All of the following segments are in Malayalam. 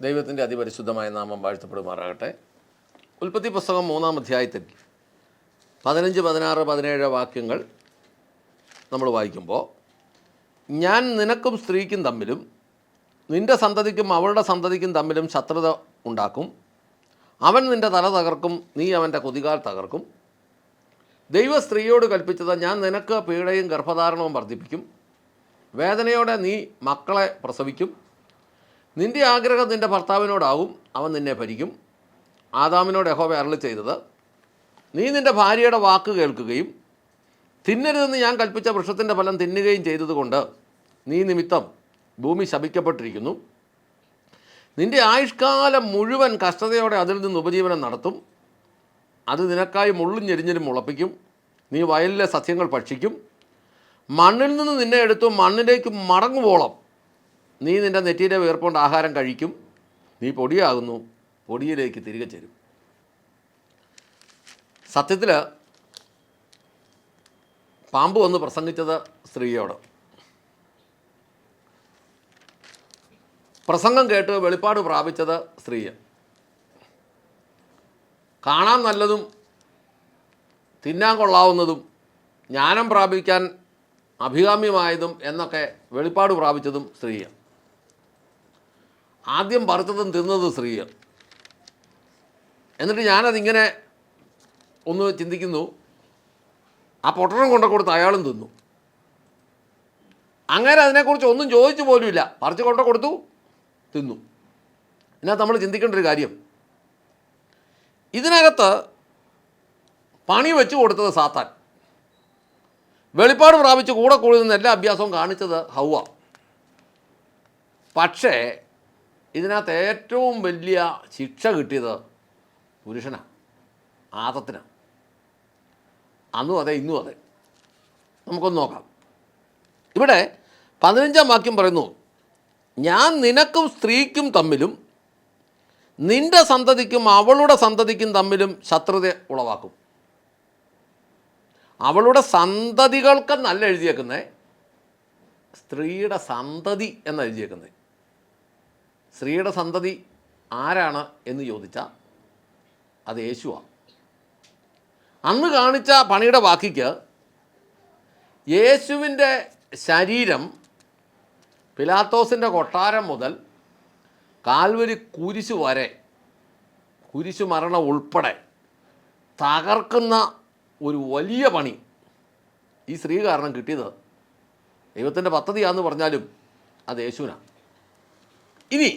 ദൈവത്തിന്റെ അതിപരിശുദ്ധമായ നാമം വാഴ്ത്തപ്പെടുമാറാകട്ടെ. ഉൽപ്പത്തി പുസ്തകം മൂന്നാം അധ്യായത്തിൽ പതിനഞ്ച് പതിനാറ് പതിനേഴ് വാക്യങ്ങൾ നമ്മൾ വായിക്കുമ്പോൾ ഞാൻ നിനക്കും സ്ത്രീക്കും തമ്മിലും നിന്റെ സന്തതിക്കും അവളുടെ സന്തതിക്കും തമ്മിലും ശത്രുത ഉണ്ടാക്കും. അവൻ നിന്റെ തല തകർക്കും നീ അവന്റെ കുതികാൽ തകർക്കും. ദൈവ സ്ത്രീയോട് കൽപ്പിച്ചത് ഞാൻ നിനക്ക് പീഡയും ഗർഭധാരണവും വർദ്ധിപ്പിക്കും. വേദനയോടെ നീ മക്കളെ പ്രസവിക്കും. നിന്റെ ആഗ്രഹം നിന്റെ ഭർത്താവിനോടാവും അവൻ നിന്നെ ഭരിക്കും. ആദാമിനോട് യഹോബ അരളി ചെയ്തത് നീ നിന്റെ ഭാര്യയുടെ വാക്ക് കേൾക്കുകയും തിന്നരുതെന്ന് ഞാൻ കൽപ്പിച്ച വൃക്ഷത്തിന്റെ ഫലം തിന്നുകയും ചെയ്തതുകൊണ്ട് നീ നിമിത്തം ഭൂമി ശപിക്കപ്പെട്ടിരിക്കുന്നു. നിന്റെ ആയുഷ്കാലം മുഴുവൻ കഷ്ടതയോടെ അതിൽ നിന്ന് ഉപജീവനം നടത്തും. അത് നിനക്കായി മുള്ളും ഞെരിഞ്ഞിലും മുളപ്പിക്കും. നീ വയലിലെ സസ്യങ്ങൾ ഭക്ഷിക്കും. മണ്ണിൽ നിന്ന് നിന്നെ എടുത്തു മണ്ണിലേക്ക് മടങ്ങുവോളം നീ നിന്റെ നെറ്റിയിലെ വീർപ്പുകൊണ്ട് ആഹാരം കഴിക്കും. നീ പൊടിയാകുന്നു. പൊടിയിലേക്ക് തിരികെ ചേരും. സത്യത്തിൽ പാമ്പ് വന്ന് പ്രസംഗിച്ചത് സ്ത്രീയോട്. പ്രസംഗം കേട്ട് വെളിപ്പാട് പ്രാപിച്ചത് സ്ത്രീയെ. കാണാൻ നല്ലതും തിന്നാൻ കൊള്ളാവുന്നതും ജ്ഞാനം പ്രാപിക്കാൻ അഭികാമ്യമായതും എന്നൊക്കെ വെളിപ്പാട് പ്രാപിച്ചതും സ്ത്രീയാണ് ആദ്യം പറുത്തതും തിന്നതും സ്ത്രീകൾ. എന്നിട്ട് ഞാനതിങ്ങനെ ഒന്ന് ചിന്തിക്കുന്നു. ആ പൊട്ടണം കൊണ്ട കൊടുത്ത് അയാളും തിന്നു. അങ്ങനെ അതിനെക്കുറിച്ച് ഒന്നും ചോദിച്ചു പോലുമില്ല. പറിച്ച് കൊണ്ട കൊടുത്തു തിന്നു. ഇതിനകത്ത് നമ്മൾ ചിന്തിക്കേണ്ട ഒരു കാര്യം. ഇതിനകത്ത് പണി വെച്ച് കൊടുത്തത് സാത്താൻ. വെളിപ്പാട് പ്രാപിച്ച് കൂടെ കൂടുതൽ എല്ലാ അഭ്യാസവും കാണിച്ചത് ഹൗവ. പക്ഷേ ഇതിനകത്ത് ഏറ്റവും വലിയ ശിക്ഷ കിട്ടിയത് പുരുഷനാണ് ആദത്തിനാണ് അന്നും അതെ ഇന്നും അതെ. നമുക്കൊന്ന് നോക്കാം. ഇവിടെ പതിനഞ്ചാം വാക്യം പറയുന്നു ഞാൻ നിനക്കും സ്ത്രീക്കും തമ്മിലും നിന്റെ സന്തതിക്കും അവളുടെ സന്തതിക്കും തമ്മിലും ശത്രുത ഉളവാക്കും. അവളുടെ സന്തതികൾക്കെന്നല്ല എഴുതിയേക്കുന്നത് സ്ത്രീയുടെ സന്തതി എന്ന് എഴുതിയേക്കുന്നത് സ്ത്രീയുടെ സന്തതി ആരാണ് എന്ന് ചോദിച്ചാൽ അത് യേശുവാണ് അന്ന് കാണിച്ച പണിയുടെ ബാക്കിക്ക് യേശുവിന്റെ ശരീരം പിലാത്തോസിന്റെ കൊട്ടാരം മുതൽ കാൽവരി കുരിശു വരെ കുരിശു മരണം ഉൾപ്പെടെ തകർക്കുന്ന ഒരു വലിയ പണി ഈ സ്ത്രീ കാരണം കിട്ടിയത് ദൈവത്തിന്റെ പദ്ധതിയാണെന്ന് പറഞ്ഞാലും അത് യേശുവിനാണ് ഇനി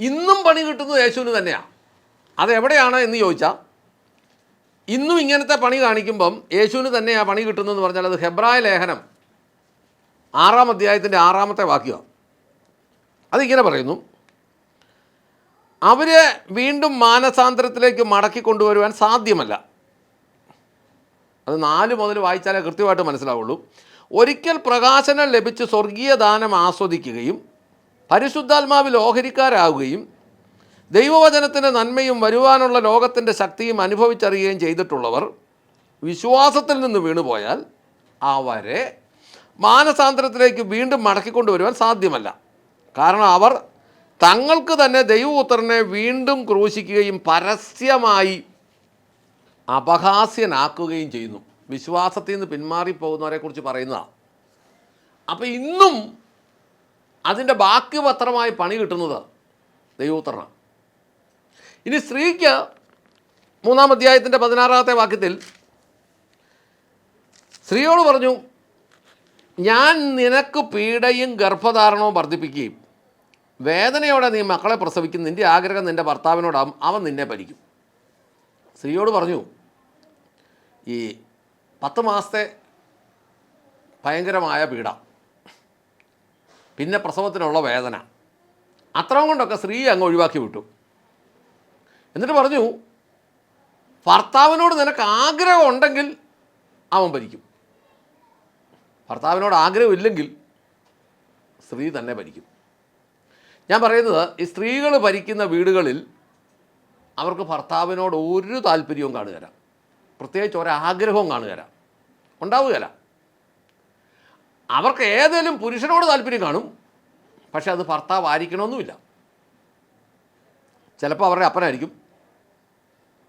ഇന്നും പണി കിട്ടുന്നത് യേശുവിന് തന്നെയാണ് അതെവിടെയാണ് എന്ന് ചോദിച്ചാൽ ഇന്നും ഇങ്ങനത്തെ പണി കാണിക്കുമ്പം യേശുവിന് തന്നെയാണ് പണി കിട്ടുന്നതെന്ന് പറഞ്ഞാൽ അത് ഹെബ്രായ ലേഖനം ആറാം അധ്യായത്തിന്റെ ആറാമത്തെ വാക്യമാണ് അതിങ്ങനെ പറയുന്നു അവരെ വീണ്ടും മാനസാന്തരത്തിലേക്ക് മടക്കി കൊണ്ടുവരുവാൻ സാധ്യമല്ല. അത് നാല് മുതൽ വായിച്ചാലേ കൃത്യമായിട്ട് മനസ്സിലാവുള്ളൂ. ഒരിക്കൽ പ്രകാശനം ലഭിച്ച് സ്വർഗീയ ദാനം ആസ്വദിക്കുകയും പരിശുദ്ധാത്മാവിൽ ഓഹരിക്കാരാകുകയും ദൈവവചനത്തിന്റെ നന്മയും വരുവാനുള്ള ലോകത്തിന്റെ ശക്തിയും അനുഭവിച്ചറിയുകയും ചെയ്തിട്ടുള്ളവർ വിശ്വാസത്തിൽ നിന്ന് വീണുപോയാൽ അവരെ മാനസാന്തരത്തിലേക്ക് വീണ്ടും മടക്കിക്കൊണ്ടുവരുവാൻ സാധ്യമല്ല. കാരണം അവർ തങ്ങൾക്ക് തന്നെ ദൈവപുത്രനെ വീണ്ടും ക്രൂശിക്കുകയും പരസ്യമായി അപഹാസ്യനാക്കുകയും ചെയ്യുന്നു. വിശ്വാസത്തിൽ നിന്ന് പിന്മാറിപ്പോകുന്നവരെക്കുറിച്ച് പറയുന്നതാണ്. അപ്പോൾ ഇന്നും അതിന്റെ ബാക്കി പത്രമായി പണി കിട്ടുന്നത് ദൈവോത്തരണം ഇനി സ്ത്രീക്ക് മൂന്നാം അധ്യായത്തിന്റെ പതിനാറാമത്തെ വാക്യത്തിൽ സ്ത്രീയോട് പറഞ്ഞു ഞാൻ നിനക്ക് പീഡയും ഗർഭധാരണവും വർദ്ധിപ്പിക്കുകയും വേദനയോടെ നീ മക്കളെ പ്രസവിക്കും. നിന്റെ ആഗ്രഹം നിന്റെ ഭർത്താവിനോടാവും. അവൻ നിന്നെ ഭരിക്കും. സ്ത്രീയോട് പറഞ്ഞു ഈ പത്ത് മാസത്തെ ഭയങ്കരമായ പീഡ. പിന്നെ പ്രസവത്തിനുള്ള വേദന. അത്രയും കൊണ്ടൊക്കെ സ്ത്രീ അങ്ങ് ഒഴിവാക്കി വിട്ടു. എന്നിട്ട് പറഞ്ഞു ഭർത്താവിനോട് നിനക്ക് ആഗ്രഹം ഉണ്ടെങ്കിൽ അവൻ ഭരിക്കും. ഭർത്താവിനോട് ആഗ്രഹമില്ലെങ്കിൽ സ്ത്രീ തന്നെ ഭരിക്കും. ഞാൻ പറയുന്നത് ഈ സ്ത്രീകൾ ഭരിക്കുന്ന വീടുകളിൽ അവർക്ക് ഭർത്താവിനോട് ഒരു താല്പര്യവും കാണുകയില്ല. പ്രത്യേകിച്ച് ഒരാഗ്രഹവും കാണുകയില്ല. ഉണ്ടാവുകയില്ല. അവർക്ക് ഏതെങ്കിലും പുരുഷനോട് താല്പര്യം കാണും. പക്ഷെ അത് ഭർത്താവ് ആയിരിക്കണമെന്നുമില്ല ചിലപ്പോൾ അവരുടെ അപ്പനായിരിക്കും.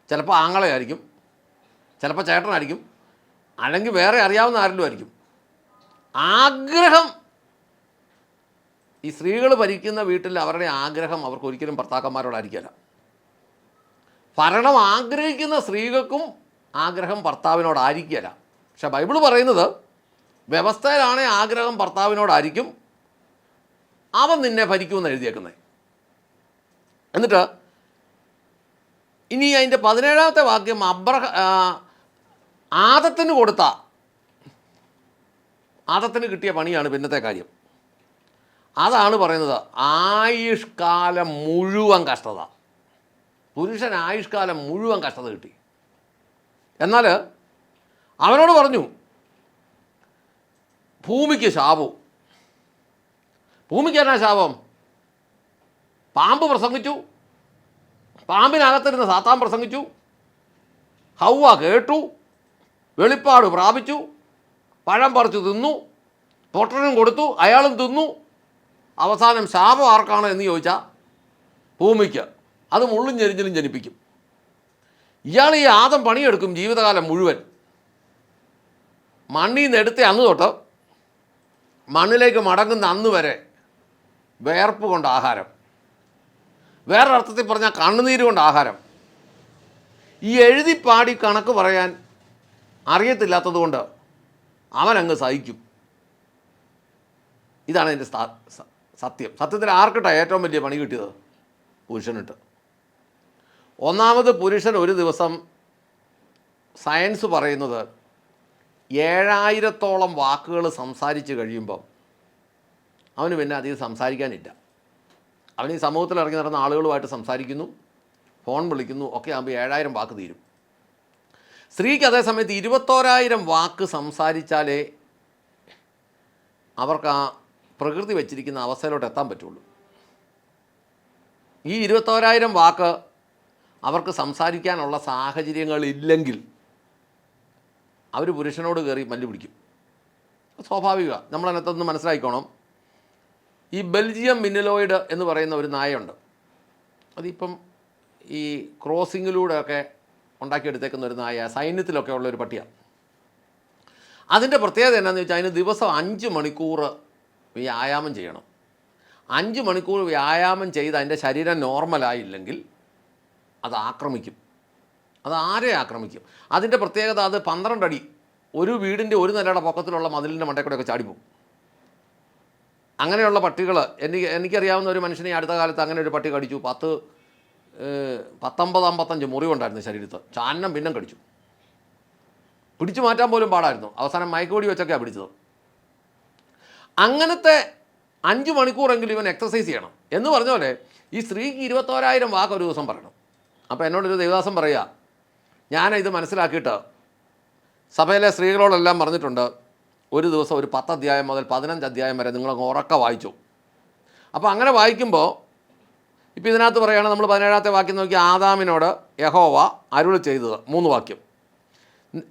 ചിലപ്പോൾ ആങ്ങളയായിരിക്കും. ചിലപ്പോൾ ചേട്ടനായിരിക്കും. അല്ലെങ്കിൽ വേറെ അറിയാവുന്ന ആരെങ്കിലും ആയിരിക്കും. ആഗ്രഹം ഈ സ്ത്രീകൾ ഭരിക്കുന്ന വീട്ടിൽ അവരുടെ ആഗ്രഹം അവർക്ക് ഒരിക്കലും ഭർത്താക്കന്മാരോടായിരിക്കില്ല ഭരണം ആഗ്രഹിക്കുന്ന സ്ത്രീകൾക്കും ആഗ്രഹം ഭർത്താവിനോടായിരിക്കില്ല പക്ഷെ ബൈബിൾ പറയുന്നത് വ്യവസ്ഥയിലാണ് ആഗ്രഹം ഭർത്താവിനോടായിരിക്കും അവൻ നിന്നെ ഭരിക്കുമെന്ന് എഴുതിയേക്കുന്നത് എന്നിട്ട് ഇനി അതിന്റെ പതിനേഴാമത്തെ വാക്യം അബ്രഹ ആദത്തിന് കൊടുത്ത ആദത്തിന് കിട്ടിയ പണിയാണ് പിന്നത്തെ കാര്യം. അതാണ് പറയുന്നത് ആയുഷ്കാലം മുഴുവൻ കഷ്ടത. പുരുഷൻ ആയുഷ്കാലം മുഴുവൻ കഷ്ടത കിട്ടി. എന്നാൽ അവനോട് പറഞ്ഞു ഭൂമിക്ക് ശാപവും. ഭൂമിക്ക് എന്നാ ശാപം? പാമ്പ് പ്രസംഗിച്ചു. പാമ്പിനകത്തിരുന്ന് സാത്താൻ പ്രസംഗിച്ചു. ഹൗവ കേട്ടു. വെളിപ്പാട് പ്രാപിച്ചു. പഴം പറിച്ചു തിന്നു. പൊട്ടനും കൊടുത്തു. അയാളും തിന്നു. അവസാനം ശാപം ആർക്കാണ് എന്ന് ചോദിച്ചാൽ ഭൂമിക്ക്. അത് മുള്ളും ഞെരിഞ്ഞിലും ജനിപ്പിക്കും. ഇയാൾ ഈ ആദം പണിയെടുക്കും ജീവിതകാലം മുഴുവൻ. മണ്ണിൽ നിന്ന് എടുത്ത അന്ന് തൊട്ട് മണ്ണിലേക്ക് മടങ്ങുന്ന അന്ന് വരെ വേർപ്പ് കൊണ്ട് ആഹാരം. വേറൊരർത്ഥത്തിൽ പറഞ്ഞാൽ കണ്ണുനീര് കൊണ്ട് ആഹാരം. ഈ എഴുതി പാടി കണക്ക് പറയാൻ അറിയത്തില്ലാത്തത് കൊണ്ട് അവനങ്ങ് സഹിക്കും. ഇതാണ് എന്റെ സത്യം. സത്യത്തിൽ ആർക്കിട്ടാണ് ഏറ്റവും വലിയ പണി കിട്ടിയത്? പുരുഷനിട്ട്. ഒന്നാമത് പുരുഷൻ ഒരു ദിവസം സയൻസ് പറയുന്നത് ഏഴായിരത്തോളം വാക്കുകൾ സംസാരിച്ച് കഴിയുമ്പം അവന് പിന്നെ അധികം സംസാരിക്കാനില്ല. അവൻ ഈ സമൂഹത്തിൽ ഇറങ്ങി നടന്ന ആളുകളുമായിട്ട് സംസാരിക്കുന്നു ഫോൺ വിളിക്കുന്നു ഒക്കെ ആകുമ്പോൾ ഏഴായിരം വാക്ക് തീരും. സ്ത്രീക്ക് അതേസമയത്ത് ഇരുപത്തോരായിരം വാക്ക് സംസാരിച്ചാലേ അവർക്ക് ആ പ്രകൃതി വച്ചിരിക്കുന്ന അവസ്ഥയിലോട്ട് എത്താൻ പറ്റുള്ളൂ. ഈ ഇരുപത്തോരായിരം വാക്ക് അവർക്ക് സംസാരിക്കാനുള്ള സാഹചര്യങ്ങളില്ലെങ്കിൽ അവർ പുരുഷനോട് കയറി മല്ല് പിടിക്കും. സ്വാഭാവിക. നമ്മളതിനകത്തൊന്ന് മനസ്സിലാക്കിക്കോണം ഈ ബെൽജിയം മിന്നലോയിഡ് എന്ന് പറയുന്ന ഒരു നായയുണ്ട്. അതിപ്പം ഈ ക്രോസിങ്ങിലൂടെയൊക്കെ ഉണ്ടാക്കിയെടുത്തേക്കുന്ന ഒരു നായ സൈന്യത്തിലൊക്കെ ഉള്ള ഒരു പട്ടിയാണ്. അതിന്റെ പ്രത്യേകത എന്നാന്ന് വെച്ചാൽ അതിന് ദിവസം അഞ്ച് മണിക്കൂർ വ്യായാമം ചെയ്യണം. അഞ്ച് മണിക്കൂർ വ്യായാമം ചെയ്ത് അതിന്റെ ശരീരം നോർമലായില്ലെങ്കിൽ അത് ആക്രമിക്കും. അത് ആരെ ആക്രമിക്കും? അതിന്റെ പ്രത്യേകത അത് പന്ത്രണ്ട് അടി ഒരു വീടിന്റെ ഒരു നിലയുടെ പൊക്കത്തിലുള്ള മതിലിന്റെ മണ്ടേക്കൂടെയൊക്കെ ചാടിപ്പോകും അങ്ങനെയുള്ള പട്ടികൾ എനിക്ക് എനിക്കറിയാവുന്ന ഒരു മനുഷ്യനെ അടുത്ത കാലത്ത് അങ്ങനെ ഒരു പട്ടി കടിച്ചു. പത്ത് പത്തൊമ്പത് അമ്പത്തഞ്ച് മുറിവുണ്ടായിരുന്നു ശരീരത്ത്. ചാന്നം പിന്നെ കടിച്ചു. പിടിച്ചു മാറ്റാൻ പോലും പാടായിരുന്നു. അവസാനം മയക്കുപൊടി വെച്ചൊക്കെയാണ് പിടിച്ചത്. അങ്ങനത്തെ അഞ്ച് മണിക്കൂറെങ്കിലും ഇവൻ എക്സസൈസ് ചെയ്യണം. എന്ന് പറഞ്ഞ പോലെ ഈ സ്ത്രീക്ക് ഇരുപത്തോരായിരം വാക്ക് ഒരു ദിവസം പറയണം. അപ്പോൾ എന്നോടൊരു ദേവദാസം പറയുക ഞാൻ ഇത് മനസ്സിലാക്കിയിട്ട് സഭയിലെ സ്ത്രീകളോടെല്ലാം പറഞ്ഞിട്ടുണ്ട് ഒരു ദിവസം ഒരു പത്ത് അധ്യായം മുതൽ പതിനഞ്ച് അധ്യായം വരെ നിങ്ങൾ ഉറക്ക വായിച്ചു. അപ്പോൾ അങ്ങനെ വായിക്കുമ്പോൾ ഇപ്പോൾ ഇതിനകത്ത് പറയുകയാണ് നമ്മൾ പതിനേഴാമത്തെ വാക്യം നോക്കി ആദാമിനോട് യഹോവ അരുൾ ചെയ്തത്. മൂന്ന് വാക്യം.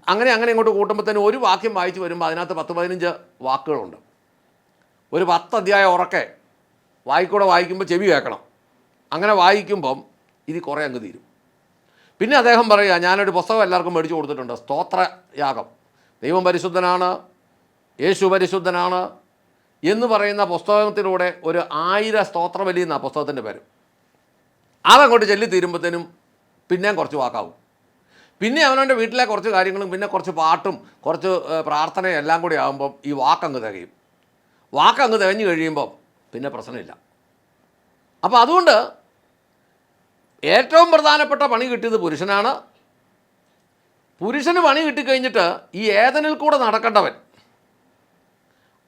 അങ്ങനെ അങ്ങനെ ഇങ്ങോട്ട് കൂട്ടുമ്പോൾ തന്നെ ഒരു വാക്യം വായിച്ച് വരുമ്പോൾ അതിനകത്ത് പത്ത് പതിനഞ്ച് വാക്കുകളുണ്ട്. ഒരു പത്ത് അധ്യായം ഉറക്കെ വായിക്കൂടെ വായിക്കുമ്പോൾ ചെവി കേൾക്കണം. അങ്ങനെ വായിക്കുമ്പം ഇത് കുറേ അങ്ങ് തീരും. പിന്നെ അദ്ദേഹം പറയുക ഞാനൊരു പുസ്തകം എല്ലാവർക്കും മേടിച്ചു കൊടുത്തിട്ടുണ്ട്. സ്തോത്രയാഗം ദൈവം പരിശുദ്ധനാണ് യേശു പരിശുദ്ധനാണ് എന്ന് പറയുന്ന പുസ്തകത്തിലൂടെ ഒരു ആയിരം സ്തോത്രബലി എന്നാണ് പുസ്തകത്തിന്റെ പേര്. അതങ്ങോട്ട് ചെല്ലി തീരുമ്പോഴത്തേനും പിന്നെയും കുറച്ച് വാക്കാവും. പിന്നെ അവനവന്റെ വീട്ടിലെ കുറച്ച് കാര്യങ്ങളും പിന്നെ കുറച്ച് പാട്ടും കുറച്ച് പ്രാർത്ഥനയും എല്ലാം കൂടി ആകുമ്പം ഈ വാക്കങ്ങ് തികയും. വാക്കങ്ങ് തികഞ്ഞു കഴിയുമ്പം പിന്നെ പ്രശ്നമില്ല. അപ്പോൾ അതുകൊണ്ട് ഏറ്റവും പ്രധാനപ്പെട്ട പണി കിട്ടിയത് പുരുഷനാണ്. പുരുഷന് പണി കിട്ടിക്കഴിഞ്ഞിട്ട് ഈ ഏതനിൽ കൂടെ നടക്കേണ്ടവൻ?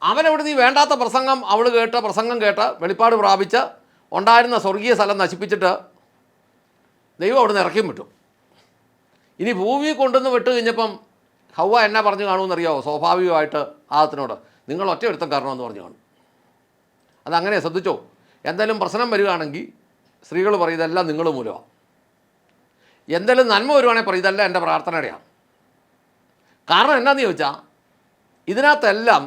അവനവിടെ നീ വേണ്ടാത്ത പ്രസംഗം അവൾ കേട്ട പ്രസംഗം കേട്ട് വെളിപ്പാട് പ്രാപിച്ച് ഉണ്ടായിരുന്ന സ്വർഗീയ സ്ഥലം നശിപ്പിച്ചിട്ട് ദൈവം അവിടെ നിന്ന് ഇറക്കി വിട്ടു. ഇനി ഭൂമി കൊണ്ടുവന്ന് വിട്ട് കഴിഞ്ഞപ്പം ഹൗവ എന്നാ പറഞ്ഞു കാണുമെന്നറിയാവോ? സ്വാഭാവികമായിട്ട് ആദത്തിനോട് നിങ്ങൾ ഒറ്റ ഒരുത്തം കാരണമെന്ന് പറഞ്ഞു കാണും. അതങ്ങനെ ശ്രദ്ധിച്ചോ? എന്തായാലും പ്രശ്നം വരികയാണെങ്കിൽ സ്ത്രീകൾ പറയും നിങ്ങൾ മൂലമാണ് എന്തെങ്കിലും നന്മ വരുവാണെങ്കിൽ പറയും എന്റെ പ്രാർത്ഥനയുടെയാണ് കാരണം എന്നാന്ന് ചോദിച്ചാൽ ഇതിനകത്തെല്ലാം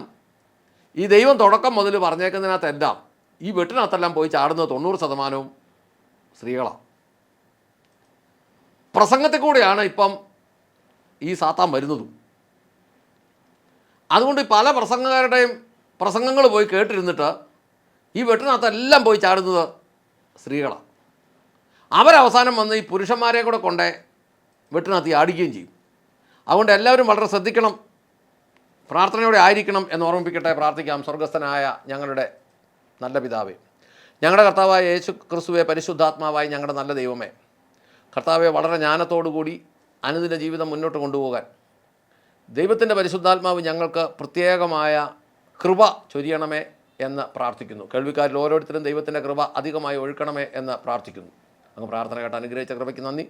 ഈ ദൈവം തുടക്കം മുതൽ പറഞ്ഞേക്കുന്നതിനകത്തെല്ലാം ഈ വെട്ടിനകത്തെല്ലാം പോയി ചാടുന്നത് തൊണ്ണൂറ് ശതമാനവും സ്ത്രീകളാണ് പ്രസംഗത്തിൽ കൂടെയാണ് ഇപ്പം ഈ സാത്താൻ വരുന്നതും. അതുകൊണ്ട് പല പ്രസംഗക്കാരുടെയും പ്രസംഗങ്ങൾ പോയി കേട്ടിരുന്നിട്ട് ഈ വെട്ടിനകത്തെല്ലാം പോയി ചാടുന്നത് സ്ത്രീകളാണ് അവരവസാനം വന്ന് ഈ പുരുഷന്മാരെ കൂടെ കൊണ്ടേ വെട്ടിനകത്ത് ആടിക്കുകയും ചെയ്യും. അതുകൊണ്ട് എല്ലാവരും വളരെ ശ്രദ്ധിക്കണം പ്രാർത്ഥനയോടെ ആയിരിക്കണം എന്ന് ഓർമ്മിപ്പിക്കട്ടെ പ്രാർത്ഥിക്കാം സ്വർഗസ്ഥനായ ഞങ്ങളുടെ നല്ല പിതാവേ. ഞങ്ങളുടെ കർത്താവായ യേശു ക്രിസ്തുവെ പരിശുദ്ധാത്മാവായി ഞങ്ങളുടെ നല്ല ദൈവമേ. കർത്താവെ വളരെ ജ്ഞാനത്തോടുകൂടി അനുദിന ജീവിതം മുന്നോട്ട് കൊണ്ടുപോകാൻ. ദൈവത്തിന്റെ പരിശുദ്ധാത്മാവ് ഞങ്ങൾക്ക് പ്രത്യേകമായ കൃപ ചൊരിയണമേ. എന്ന് പ്രാർത്ഥിക്കുന്നു. കേൾവിക്കാരിൽ ഓരോരുത്തരും ദൈവത്തിന്റെ കൃപ അധികമായി ഒഴുക്കണമേ എന്ന് പ്രാർത്ഥിക്കുന്നു. അങ്ങ് പ്രാർത്ഥന കേട്ട് അനുഗ്രഹിച്ച കൃപയ്ക്ക് നന്ദി.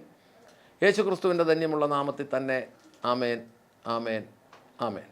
യേശു ക്രിസ്തുവിന്റെ ധന്യമുള്ള നാമത്തിൽ തന്നെ ആമേൻ ആമേൻ ആമേൻ.